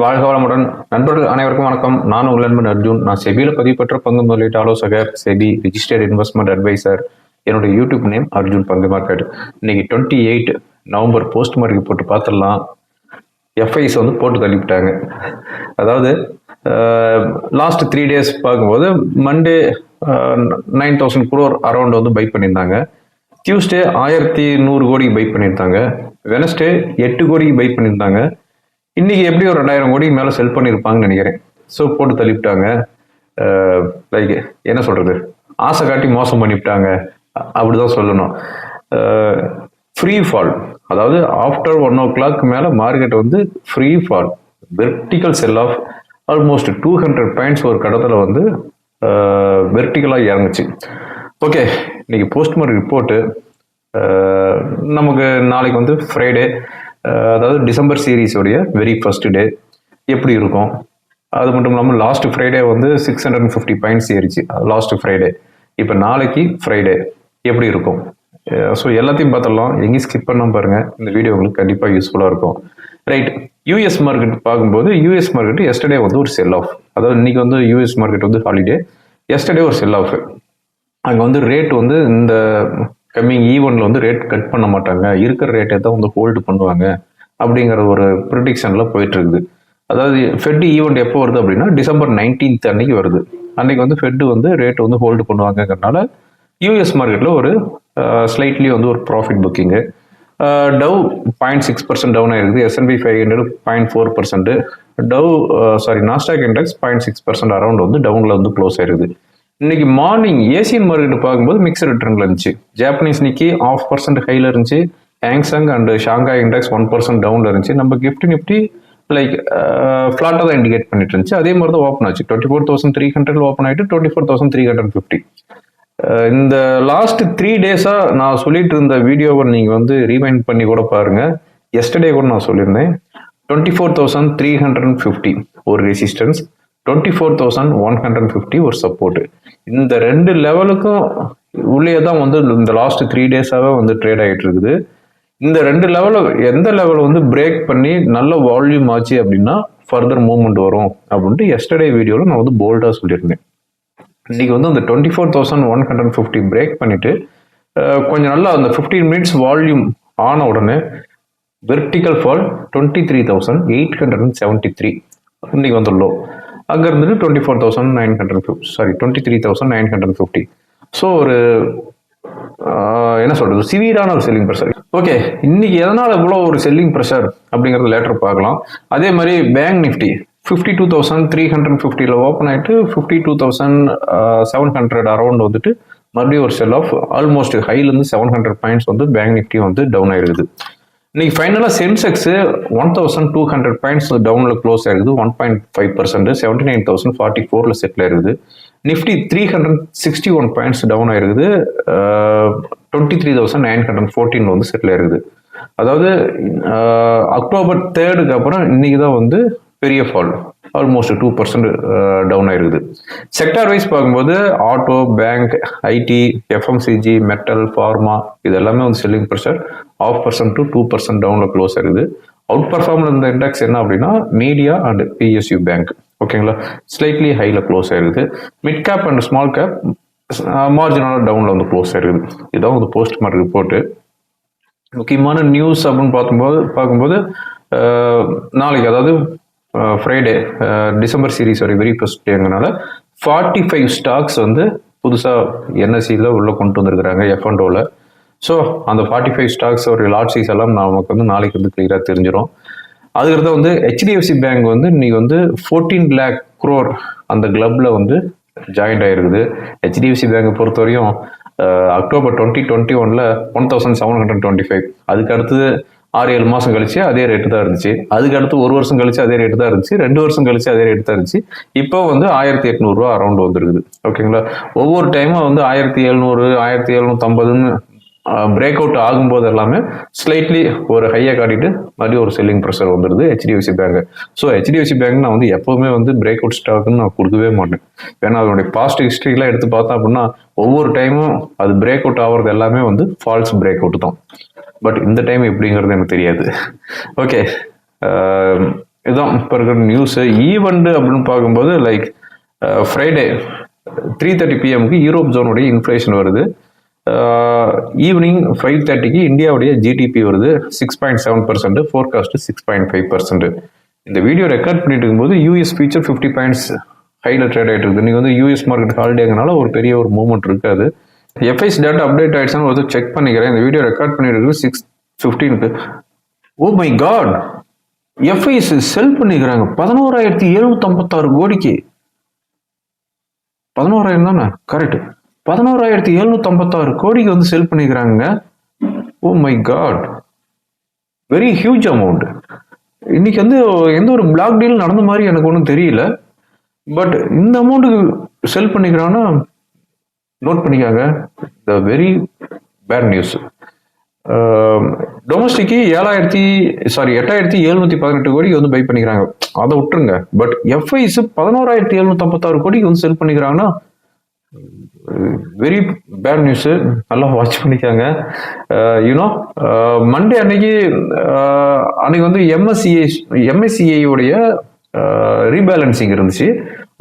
வாழ்க வளமுடன். நண்பர்கள் அனைவருக்கும் வணக்கம். நான் உங்கள் நண்பன் அர்ஜுன். நான் செபியில் பதிவு பெற்ற பங்கு முதலீட்டு ஆலோசகர் செபி ரிஜிஸ்டர்ட் இன்வெஸ்ட்மெண்ட் அட்வைசர் என்னுடைய யூடியூப் நேம் அர்ஜுன் பங்கு மார்க்கெட் இன்னைக்கு twenty eight November post market போட்டு பார்த்துடலாம். எஃப்ஐஸ் வந்து போட்டு தள்ளிவிட்டாங்க. அதாவது லாஸ்ட் த்ரீ டேஸ் பார்க்கும்போது Monday nine thousand crore around வந்து பை பண்ணியிருந்தாங்க. டியூஸ்டே ஆயிரத்தி நூறு கோடிக்கு பை பண்ணியிருந்தாங்க. வெனஸ்டே எட்டு கோடிக்கு பை பண்ணியிருந்தாங்க. இன்னைக்கு எப்படி ஒரு ரெண்டாயிரம் கோடிக்கு மேலே செல் பண்ணியிருப்பாங்கன்னு நினைக்கிறேன். ஸோ போட்டு தள்ளிவிட்டாங்க. லைக் என்ன சொல்றது? ஆசை காட்டி மோசம் பண்ணிவிட்டாங்க. அப்படிதான் சொல்லணும். ஃப்ரீ ஃபால் அதாவது ஆஃப்டர் ஒன் ஓ கிளாக் மேலே மார்க்கெட் வந்து free fall vertical sell off almost two hundred points ஒரு கடத்தில் வந்து வெர்டிக்கலாக இறங்குச்சு. ஓகே இன்னைக்கு போஸ்ட்மார்க் ரிப்போர்ட்டு நமக்கு நாளைக்கு வந்து ஃப்ரைடே அதாவது டிசம்பர் சீரீஸோடைய வெரி ஃபர்ஸ்ட் டே எப்படி இருக்கும்? அது மட்டும் இல்லாமல் லாஸ்ட் ஃப்ரைடே வந்து six hundred and fifty points ஏறிச்சு லாஸ்ட் ஃப்ரைடே இப்போ நாளைக்கு ஃப்ரைடே எப்படி இருக்கும்? ஸோ எல்லாத்தையும் பார்த்துடலாம். எங்கேயும் ஸ்கிப் பண்ண பாருங்க. இந்த வீடியோ உங்களுக்கு கண்டிப்பாக யூஸ்ஃபுல்லாக இருக்கும். ரைட் யூஎஸ் மார்க்கெட் பார்க்கும்போது யூஎஸ் மார்க்கெட் எஸ்டர்டே வந்து ஒரு செல் ஆஃப் அதாவது இன்னைக்கு வந்து யூஎஸ் மார்க்கெட் வந்து ஹாலிடே எஸ்டர்டே ஒரு செல் ஆஃப் அங்கே வந்து ரேட் வந்து இந்த கம்மிங் ஈவெண்ட்ல e வந்து ரேட் கட் பண்ண மாட்டாங்க. இருக்கிற ரேட்டை தான் வந்து ஹோல்டு பண்ணுவாங்க அப்படிங்கிற ஒரு ப்ரிடிக்ஷன்ல போயிட்டு இருக்குது அதாவது ஃபெட் ஈவெண்ட் e எப்போ வருது அப்படின்னா டிசம்பர் நைன்டீன்த் அன்னைக்கு வருது. அன்னைக்கு வந்து ஃபெட்டு வந்து ரேட் வந்து ஹோல்டு பண்ணுவாங்கங்கிறனால யூஎஸ் மார்க்கெட்டில் ஒரு ஸ்லைட்லி வந்து ஒரு profit booking Dow point six percent down ஆயிருக்குது S and P five hundred point four percent Dow sorry Nasdaq index point six percent around வந்து டவுனில் வந்து க்ளோஸ் ஆயிருக்குது. இன்னைக்கு மார்னிங் ஏசியன் மார்க்கெட் பார்க்கும்போது மிக்சர் ரிட்டர்ன்ல இருந்துச்சு. ஜாப்பனீஸ் நிக்கி ஆஃப் பர்சன்ட் ஹைல இருந்துச்சு. Hang Seng and Shanghai index one percent டவுன்ல இருந்துச்சு. நம்ம கிஃப்ட் நிஃப்டி லைக் ஃபிளாட்டாக தான் இண்டிகேட் பண்ணிட்டு இருந்துச்சு. அதே மாதிரி தான் ஓப்பன் ஆச்சு. Twenty four thousand three hundred open ஆகிட்டு twenty four thousand three hundred fifty இந்த லாஸ்ட் த்ரீ டேஸாக நான் சொல்லிட்டு இருந்த வீடியோவை நீங்கள் வந்து ரீமைண்ட் பண்ணி கூட பாருங்க. எஸ்டர்டே கூட நான் சொல்லியிருந்தேன். Twenty four thousand three hundred fifty ஒரு resistance twenty four thousand one hundred fifty ஒரு சப்போர்ட் இந்த ரெண்டு லெவலுக்கும் உள்ளே தான் வந்து இந்த லாஸ்ட் த்ரீ டேஸாகவே வந்து ட்ரேட் ஆகிட்டு இருக்குது. இந்த ரெண்டு லெவல எந்த லெவல் வந்து பிரேக் பண்ணி நல்ல வால்யூம் ஆச்சு அப்படின்னா ஃபர்தர் மூவ்மெண்ட் வரும் அப்படின்ட்டு எஸ்டர்டே வீடியோவில் நான் வந்து போல்டாக சொல்லியிருந்தேன். இன்னைக்கு வந்து அந்த twenty four thousand one hundred fifty break பண்ணிவிட்டு கொஞ்சம் நல்லா அந்த ஃபிஃப்டீன் மினிட்ஸ் வால்யூம் ஆன உடனே vertical fall twenty three thousand eight hundred and seventy three இன்னைக்கு வந்து லோ அங்கே இருந்துட்டு twenty four thousand nine hundred fifty sorry twenty three thousand nine hundred fifty so ஒரு என்ன சொல்றது? சிவியரான ஒரு செல்லிங் ப்ரெஷர் ஓகே இன்னைக்கு எதனால இவ்வளோ ஒரு செல்லிங் ப்ரெஷர் அப்படிங்கறது லேட்டர் பார்க்கலாம். அதே மாதிரி bank Nifty fifty two thousand three hundred ஃபிஃப்டியில் ஓப்பன் ஆகிட்டு fifty two thousand seven hundred around வந்துட்டு மறுபடியும் ஒரு செல் ஆஃப் ஆல்மோஸ்ட் ஹைலேருந்து செவன் ஹண்ட்ரட் பாயிண்ட்ஸ் வந்து பேங்க் நிஃப்டி வந்து டவுன் ஆயிருக்குது. இன்னைக்கு ஃபைனலாக Sensex one thousand two hundred points டவுனில் க்ளோஸ் ஆயிருக்குது. One point five percent seventy nine thousand forty ஃபோரில் செட்டில் ஆயிருக்குது. Nifty three hundred sixty one points down ஆயிருக்குது twenty three thousand nine hundred fourteen வந்து செட்டில் ஆயிருக்குது. அதாவது அக்டோபர் தேர்டுக்கு அப்புறம் இன்னைக்கு தான் வந்து பெரிய fall almost two percent down ஆயிருக்குது. செக்டார் வைஸ் பார்க்கும்போது auto bank IT FMCG metal pharma இது எல்லாமே வந்து selling pressure half percent to two percent டவுனில் க்ளோஸ் ஆயிருக்குது. அவுட் பர்ஃபார்மில் இருந்த இண்டெக்ஸ் என்ன அப்படின்னா மீடியா அண்ட் பிஎஸ்யூ பேங்க் ஓகேங்களா ஸ்லைட்லி ஹையில் க்ளோஸ் ஆயிருக்குது. Mid cap and small cap மார்ஜினலாக டவுனில் வந்து க்ளோஸ் ஆயிருக்குது. இதுதான் வந்து போஸ்ட் மார்க் ரிப்போர்ட்டு முக்கியமான நியூஸ் அப்படின்னு பார்க்கும்போது பார்க்கும்போது uh, நாளைக்கு அதாவது ஃப்ரைடே டிசம்பர் சீரிஸ் ஒரு வெரி ஃபர்ஸ்ட் டேங்கனால ஃபார்ட்டி ஃபைவ் ஸ்டாக்ஸ் வந்து புதுசாக என்எஸ்சியில் உள்ளே கொண்டு வந்திருக்கிறாங்க எஃப்என்டோவில் ஸோ அந்த ஃபார்ட்டி ஃபைவ் ஸ்டாக்ஸ் ஒரு லாட்ஸிஸ் எல்லாம் நமக்கு வந்து நாளைக்கு வந்து கிளியராக தெரிஞ்சிடும் அதுக்கடுத்து வந்து ஹெச்டிஎஃப்சி பேங்க் வந்து இன்னைக்கு வந்து ஃபோர்டீன் லேக் குரோர் அந்த கிளப்பில் வந்து ஜாயின்ட் ஆகிருக்குது ஹெச்டிஎஃப்சி பேங்கை பொறுத்தவரையும் வரையும் அக்டோபர் டுவெண்ட்டி டுவெண்ட்டி ஒன்ல one thousand seven hundred twenty five அதுக்கு அடுத்தது ஆறு ஏழு மாசம் கழிச்சு அதே ரேட்டு தான் இருந்துச்சு. அதுக்கு அடுத்து ஒரு வருஷம் கழிச்சு அதே ரேட்டு தான் இருந்துச்சு. ரெண்டு வருஷம் கழிச்சு அதே ரேட்டு தான் இருந்துச்சு. இப்போ வந்து ஆயிரத்தி எட்நூறுரூவா அரௌண்ட் வந்துருக்குது. ஓகேங்களா ஒவ்வொரு டைமும் வந்து ஆயிரத்தி எழுநூறு ஆயிரத்தி எழுநூத்தம்பதுன்னு பிரேக் அவுட் ஆகும்போது எல்லாமே ஸ்லைட்லி ஒரு ஹையை காட்டிட்டு மறுபடியும் ஒரு செல்லிங் ப்ரெஷர் வந்துடுது HDFC bank so HDFC bank நான் வந்து எப்பவுமே வந்து பிரேக் அவுட் ஸ்டாக்குன்னு நான் கொடுக்கவே மாட்டேன். ஏன்னா அதனுடைய பாஸ்ட் ஹிஸ்ட்ரிலாம் எடுத்து பார்த்தோம் அப்படின்னா ஒவ்வொரு டைமும் அது பிரேக் அவுட் ஆகிறது எல்லாமே வந்து ஃபால்ஸ் பிரேக் அவுட் தான். பட் இந்த டைம் எப்படிங்கிறது எனக்கு தெரியாது. ஓகே இதுதான் இப்போ இருக்கிற நியூஸு ஈவெண்ட் அப்படின்னு பார்க்கும்போது லைக் ஃப்ரைடே த்ரீ தேர்ட்டி பிஎம்க்கு யூரோப் ஜோனுடைய இன்ஃப்ளேஷன் வருது. ஈவினிங் ஃபைவ் தேர்ட்டிக்கு இந்தியாவுடைய ஜிடிபி வருது six point seven percent forecast six point five percent இந்த வீடியோ ரெக்கார்ட் பண்ணிட்டு இருக்கும்போது யூஎஸ் ஃபியூச்சர் ஃபிஃப்டி பாயிண்ட்ஸ் ஹைல ட்ரேட் ஆகிட்டு இருக்குது. நீங்கள் வந்து யூஎஸ் மார்க்கெட் ஹாலிடேங்கனால ஒரு பெரிய ஒரு மூவ்மெண்ட் இருக்காது. எஃப்ஐஸ் டேட்டா அப்டேட் ஆகிடுச்சான்னு ஒரு செக் பண்ணிக்கிறேன். இந்த வீடியோ ரெக்கார்ட் பண்ணிட்டு இருக்கு சிக்ஸ் ஃபிஃப்டீனுக்கு oh my god FIs sell பண்ணிக்கிறாங்க. பதினோராயிரத்தி எழுநூத்தி கோடிக்கு. பதினோராயிரம் தானே? கரெக்ட் பதினோராயிரத்தி எழுநூத்தி ஐம்பத்தாறு கோடிக்கு வந்து செல் பண்ணிக்கிறாங்க ஓ my God very huge amount இன்னைக்கு வந்து எந்த ஒரு பிளாக் டீல் நடந்த மாதிரி எனக்கு ஒன்றும் தெரியல. பட் இந்த அமௌண்ட்டுக்கு செல் பண்ணிக்கிறான்னா நோட் பண்ணிக்காங்க. The very bad news domestic ஏழாயிரத்தி சாரி எட்டாயிரத்தி எழுநூத்தி பதினெட்டு கோடிக்கு வந்து பை பண்ணிக்கிறாங்க. அதை விட்டுருங்க. பட் எஃப்ஐஸ் பதினோராயிரத்தி எழுநூத்தி ஐம்பத்தாறு கோடிக்கு வந்து செல் பண்ணிக்கிறாங்கன்னா வெரி பேட் நியூஸு நல்லா வாட்ச் பண்ணிக்காங்க. யூனோ மண்டே அன்னைக்கு uh, அன்னைக்கு வந்து எம்எஸ்சிஐ எம்எஸ்சிஐயோடைய ரீபேலன்சிங் இருந்துச்சு.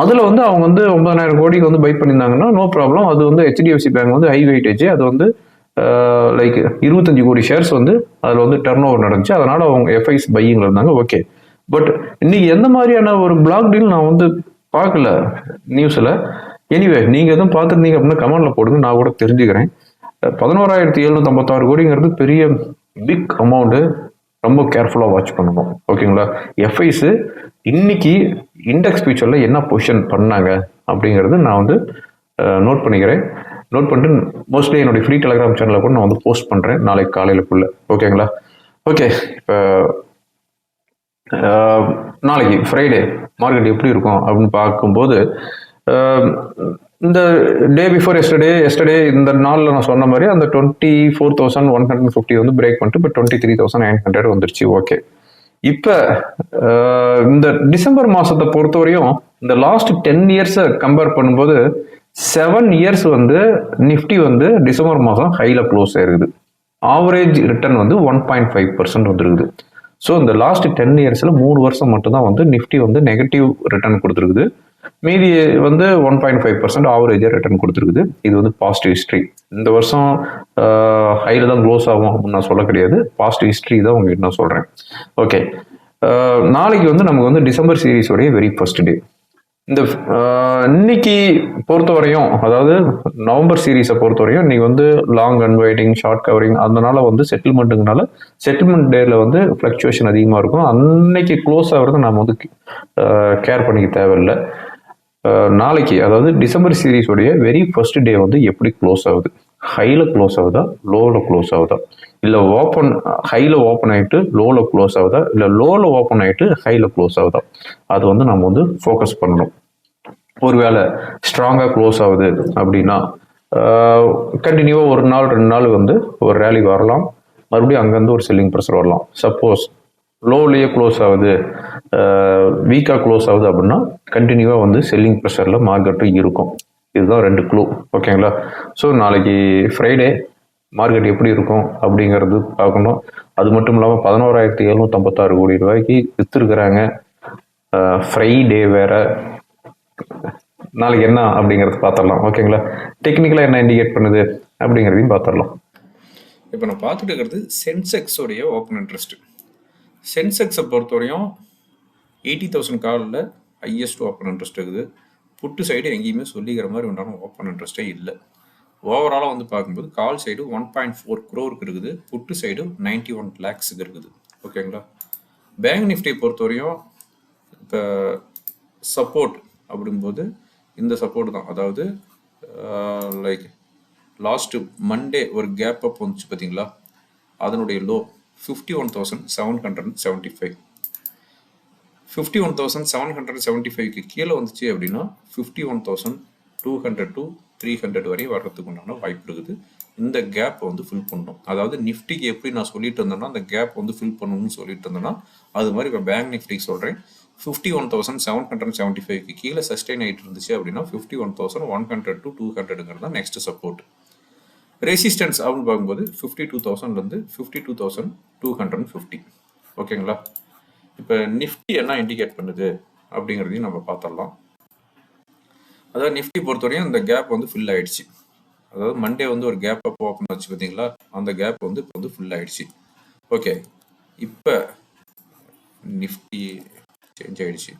அதில் வந்து அவங்க வந்து ஒன்பதாயிரம் கோடிக்கு வந்து பை பண்ணியிருந்தாங்கன்னா நோ ப்ராப்ளம் அது வந்து ஹெச்டிஎஃப்சி பேங்க் வந்து ஹை வெயிட்டேஜ் அது வந்து uh, லைக் இருபத்தஞ்சு கோடி ஷேர்ஸ் வந்து அதில் வந்து டர்ன் ஓவர் நடந்துச்சு. அதனால அவங்க எஃப்ஐஸ் பையிங்கில் இருந்தாங்க. ஓகே பட் இன்னைக்கு எந்த மாதிரியான ஒரு பிளாக் டீல் நான் வந்து பார்க்கல நியூஸில் எனிவே நீங்கள் எதுவும் பார்த்துருந்தீங்க அப்படின்னா கமெண்டில் போடுங்க நான் கூட தெரிஞ்சுக்கிறேன். பதினோராயிரத்தி எழுநூற்றம்பத்தாறு ஐம்பத்தாறு கோடிங்கிறது பெரிய பிக் அமௌண்ட்டு ரொம்ப கேர்ஃபுல்லாக வாட்ச் பண்ணணும். ஓகேங்களா எஃப்ஐஸு இன்னைக்கு இண்டெக்ஸ் ஃபியூச்சரில் என்ன பொசிஷன் பண்ணாங்க அப்படிங்கிறது நான் வந்து நோட் பண்ணிக்கிறேன். நோட் பண்ணிட்டு மோஸ்ட்லி என்னுடைய ஃப்ரீ டெலிகிராம் சேனலில் கூட நான் வந்து போஸ்ட் பண்ணுறேன் நாளைக்கு காலையிலுக்குள்ளே. ஓகேங்களா ஓகே இப்போ நாளைக்கு ஃப்ரைடே மார்க்கெட் எப்படி இருக்கும் அப்படின்னு பார்க்கும்போது இந்த டே பிஃபோர் எஸ்டர்டே எஸ்டர்டே இந்த நாளில் நான் சொன்ன மாதிரி அந்த twenty four thousand one hundred fifty வந்து பிரேக் பண்ணிட்டு இப்போ twenty three thousand nine hundred வந்துருச்சு ஓகே இப்போ இந்த டிசம்பர் மாதத்தை பொறுத்தவரையும் இந்த லாஸ்ட் டென் இயர்ஸை கம்பேர் பண்ணும்போது செவன் இயர்ஸ் வந்து நிஃப்டி வந்து டிசம்பர் மாதம் ஹையில் க்ளோஸ் ஆயிருக்குது. ஆவரேஜ் ரிட்டர்ன் வந்து ஒன் பாயிண்ட் ஃபைவ் பர்சன்ட் வந்துருக்குது. ஸோ இந்த லாஸ்ட் டென் இயர்ஸில் மூணு வருஷம் மட்டும்தான் வந்து நிஃப்டி வந்து நெகட்டிவ் ரிட்டர்ன் கொடுத்துருக்குது. மீதி வந்து ஒன் பாயிண்ட் ஃபைவ் பர்சன்ட் ஆவரேஜாக ரிட்டர்ன் கொடுத்துருக்குது. இது வந்து பாசிட்டிவ் ஹிஸ்ட்ரி இந்த வருஷம் ஹையில் தான் க்ளோஸ் ஆகும் அப்படின்னு நான் சொல்ல கிடையாது. பாசிட்டிவ் ஹிஸ்ட்ரி தான் உங்ககிட்ட நான் சொல்கிறேன் ஓகே நாளைக்கு வந்து நமக்கு வந்து டிசம்பர் சீரீஸோடைய வெரி ஃபர்ஸ்ட் டே இந்த இன்னைக்கு பொறுத்தவரையும் அதாவது நவம்பர் சீரீஸை பொறுத்தவரையும் இன்னைக்கு வந்து லாங் அன்வைட்டிங் ஷார்ட் கவரிங் அதனால வந்து செட்டில்மெண்ட்டுங்கனால செட்டில்மெண்ட் டேல வந்து ஃப்ளக்சுவேஷன் அதிகமாக இருக்கும். அன்னைக்கு க்ளோஸ் ஆகிறது நம்ம வந்து கேர் பண்ணிக்க தேவையில்லை. நாளைக்கு அதாவது டிசம்பர் சீரீஸோடைய வெரி ஃபர்ஸ்ட் டே வந்து எப்படி க்ளோஸ் ஆகுது? ஹையில் க்ளோஸ் ஆகுதா? லோவில் க்ளோஸ் ஆகுதா? இல்லை ஓப்பன் ஹையில் ஓப்பன் ஆகிட்டு லோவில் க்ளோஸ் ஆகுதா? இல்லை லோவில் ஓப்பன் ஆகிட்டு ஹையில் க்ளோஸ் ஆகுதா? அது வந்து நம்ம வந்து ஃபோக்கஸ் பண்ணணும். ஒருவேளை ஸ்ட்ராங்காக க்ளோஸ் ஆகுது அப்படின்னா கண்டினியூவாக ஒரு நாள் ரெண்டு நாள் வந்து ஒரு ரேலி வரலாம். மறுபடியும் அங்கேருந்து ஒரு செல்லிங் ப்ரெஷர் வரலாம். சப்போஸ் லோலேயே க்ளோஸ் ஆகுது. வீக்காக க்ளோஸ் ஆகுது அப்படின்னா கண்டினியூவாக வந்து செல்லிங் ப்ரெஷரில் மார்க்கெட்டும் இருக்கும். இதுதான் ரெண்டு க்ளூ ஓகேங்களா ஸோ நாளைக்கு ஃப்ரைடே மார்க்கெட் எப்படி இருக்கும் அப்படிங்கிறது பார்க்கணும். அது மட்டும் இல்லாமல் பதினோராயிரத்தி எழுநூற்றம்பத்தாறு கோடி ரூபாய்க்கு விற்றுருக்குறாங்க ஃப்ரைடே வேற. நாளைக்கு என்ன அப்படிங்கிறது பார்த்துடலாம். ஓகேங்களா டெக்னிக்கலாக என்ன இண்டிகேட் பண்ணுது அப்படிங்கிறதையும் பார்த்துடலாம். இப்போ நான் பார்த்துட்டு இருக்கிறது சென்செக்ஸோடைய ஓப்பன் இன்ட்ரெஸ்ட்டு சென்செக்ஸை பொறுத்தவரையும் எயிட்டி தௌசண்ட் காலில் ஹையஸ்ட் ஓப்பன் இன்ட்ரெஸ்ட் இருக்குது. புட்டு சைடு எங்கேயுமே சொல்லிக்கிற மாதிரி உண்டான ஓப்பன் இன்ட்ரெஸ்ட்டே இல்லை. ஓவராலாக வந்து பார்க்கும்போது call side one point four க்ரோருக்கு இருக்குது. புட்டு சைடு நைன்டி ஒன் லேக்ஸுக்கு இருக்குது ஓகேங்களா பேங்க் நிஃப்டியை பொறுத்தவரையும் இப்போ சப்போர்ட் அப்படிங்கும்போது இந்த சப்போர்ட் தான். அதாவது லைக் லாஸ்ட்டு மண்டே ஒரு கேப் அப் வந்துச்சு பார்த்தீங்களா? அதனுடைய low fifty one thousand seven hundred seventy five fifty one thousand seven hundred seventy ஃபைவ்க்கு கீழே வந்துச்சு அப்படின்னா fifty one thousand two hundred to three hundred வரையும் வர்றதுக்கு உண்டான வாய்ப்பு இருக்குது. இந்த கேப்பை வந்து ஃபில் பண்ணணும். அதாவது நிஃப்டிக்கு எப்படி நான் சொல்லிட்டு இருந்தேன்னா அந்த கேப் வந்து ஃபில் பண்ணணும்னு சொல்லிட்டு இருந்தேன்னா அது மாதிரி இப்போ பேங்க் நிஃப்டிக்கு சொல்கிறேன் fifty one thousand seven hundred seventy ஃபைவ்க்கு கீழே சஸ்டெயின் ஆகிட்டு இருந்துச்சு அப்படின்னா fifty one thousand one hundred to two ஹண்ட்ரடுங்கிறது தான் நெக்ஸ்ட் சப்போர்ட் ரெசிஸ்டன்ஸ் அப்படின்னு பார்க்கும்போது ஃபிஃப்டி டூ தௌசண்ட்லேருந்து fifty two thousand two hundred fifty ஓகேங்களா? இப்போ நிஃப்டி என்ன இண்டிகேட் பண்ணுது அப்படிங்கிறதையும் நம்ம பார்த்துடலாம். அதாவது நிஃப்டி பொறுத்தவரையும் இந்த கேப் வந்து ஃபில் ஆயிடுச்சு. அதாவது மண்டே வந்து ஒரு கேப் அப்போ ஓப்பன் ஆச்சு பார்த்தீங்களா? அந்த கேப் வந்து இப்போ வந்து ஃபுல் ஆயிடுச்சு. ஓகே. இப்போ நிஃப்டி சேஞ்ச் ஆயிடுச்சு.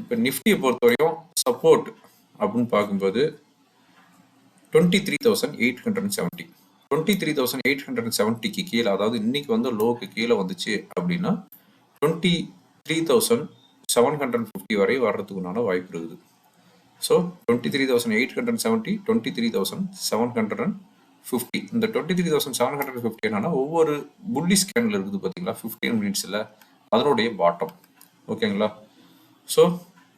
இப்போ நிஃப்டியை பொறுத்தவரையும் சப்போர்ட் அப்படின்னு பார்க்கும்போது twenty three thousand eight hundred seventy twenty three thousand eight hundred செவன்ட்டிக்கு கீழே அதாவது இன்னைக்கு வந்து லோக்கு கீழே வந்துச்சு அப்படின்னா twenty three thousand seven hundred fifty வரை வர்றதுக்குண்டான வாய்ப்பு இருக்குது. So twenty three thousand eight hundred seventy twenty three thousand seven hundred and fifty இந்த twenty three thousand seven hundred fifty என்னன்னா ஒவ்வொரு புள்ளி ஸ்கேனில் இருக்குது பார்த்தீங்களா ஃபிஃப்டீன் மினிட்ஸில் அதனுடைய பாட்டம் ஓகேங்களா so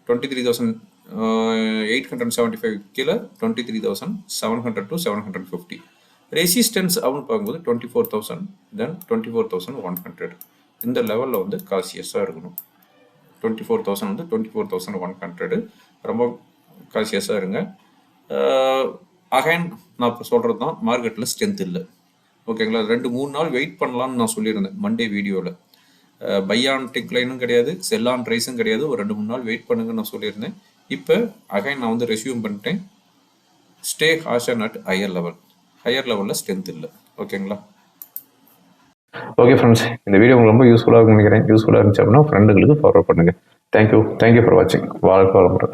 twenty three thousand eight hundred seventy five கீழே twenty three thousand seven hundred to seven hundred fifty resistance அப்படின்னு பார்க்கும்போது twenty four thousand then twenty four thousand one hundred இந்த லெவலில் வந்து காசியஸாக இருக்கணும். டுவெண்ட்டி ஃபோர் தௌசண்ட் வந்து twenty four thousand one hundred ரொம்ப காசியஸாக இருங்க. அகைன் நான் இப்போ சொல்கிறது தான் மார்க்கெட்டில் ஸ்ட்ரென்த் இல்லை. ஓகேங்களா ரெண்டு மூணு நாள் வெயிட் பண்ணலாம்னு நான் சொல்லியிருந்தேன் மண்டே வீடியோவில் பையான் டிக்லைனும் கிடையாது செல்லான் ரைஸும் கிடையாது. ஒரு ரெண்டு மூணு நாள் வெயிட் பண்ணுங்கன்னு நான் சொல்லியிருந்தேன். இப்போ அகைன் நான் வந்து ரெஸ்யூம் பண்ணிட்டேன். ஸ்டே ஹாஷன் அட் ஹையர் லெவல் ஹையர் லெவலில் ஸ்ட்ரென்த் இல்லை. ஓகேங்களா ஓகே ஃப்ரெண்ட்ஸ் இந்த வீடியோ உங்களுக்கு ரொம்ப யூஸ்ஃபுல்லாக நினைக்கிறேன். யூஸ்ஃபுல்லாக இருந்துச்சு அப்படின்னா ஃப்ரெண்டுகளுக்கு ஃபார்வர்ட் பண்ணுங்கள் thank you thank you for வாட்சிங் வாழ்க்கை வளமுறை